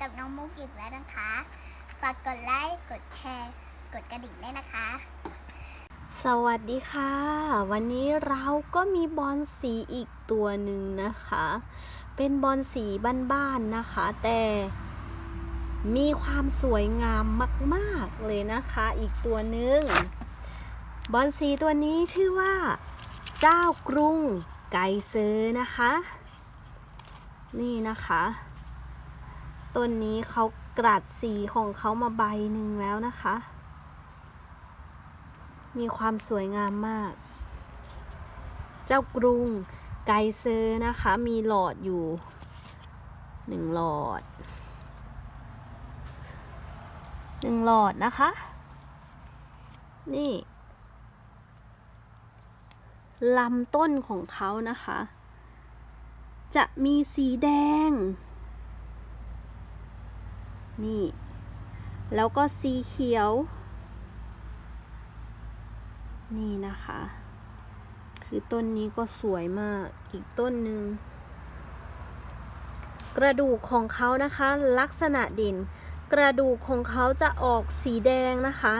กับน้องมุกอีกแล้วนะคะ ฝากกดไลค์ กดแชร์ กดกระดิ่งด้วยนะคะ สวัสดีค่ะ วันนี้เราก็มีบอลสีอีกตัวหนึ่งนะคะ เป็นบอลสีบ้านๆนะคะ แต่มีความสวยงามมากๆเลยนะคะ อีกตัวหนึ่งบอลสีตัวนี้ชื่อว่า เจ้ากรุงไกเซอร์นะคะ นี่นะคะ ต้นนี้เขากรัดสีของเขามาใบหนึ่งแล้วนะคะ มีความสวยงามมาก เจ้ากรุงไกเซอร์นะคะ มีหลอดอยู่หนึ่งหลอดหนึ่งหลอดนะคะ นี่ลำต้นของเขานะคะ จะมีสีแดง นี่ แล้วก็สีเขียว นี่นะคะ คือต้นนี้ก็สวยมากอีกต้นหนึ่งกระดูกของเขานะคะ ลักษณะเด่น กระดูกของเขาจะออกสีแดงนะคะ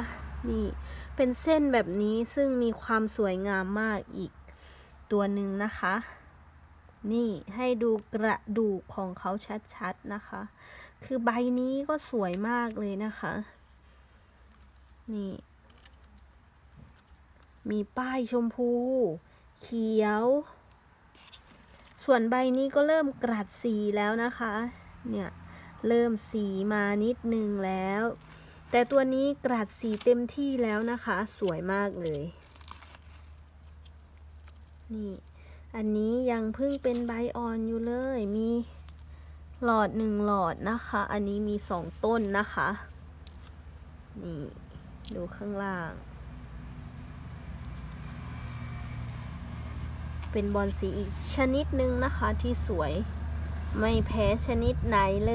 นี่เป็นเส้นแบบนี้ซึ่งมีความสวยงามมากอีกตัวหนึ่งนะคะ นี่ให้ดูกระดูกของเขาชัดๆนะคะ คือใบนี้ก็สวยมากเลยนะคะ นี่ มีป้ายชมพู เขียว ส่วนใบนี้ก็เริ่มกรัดสีแล้วนะคะ เนี่ย เริ่มสีมานิดนึงแล้ว แต่ตัวนี้กรัดสีเต็มที่แล้วนะคะ สวยมากเลย นี่ อันนี้ยังเพิ่งเป็นใบอ่อนอยู่เลย มีหลอดหนึ่งหลอดนะคะ อันนี้มีสองต้นนะคะ นี่ ดูข้างล่าง เป็นบอลสีอีกชนิดหนึ่งนะคะที่สวยไม่แพ้ชนิดไหนเล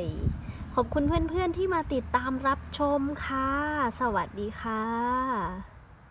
ย ขอบคุณเพื่อนๆที่มาติดตามรับชมค่ะ สวัสดีค่ะ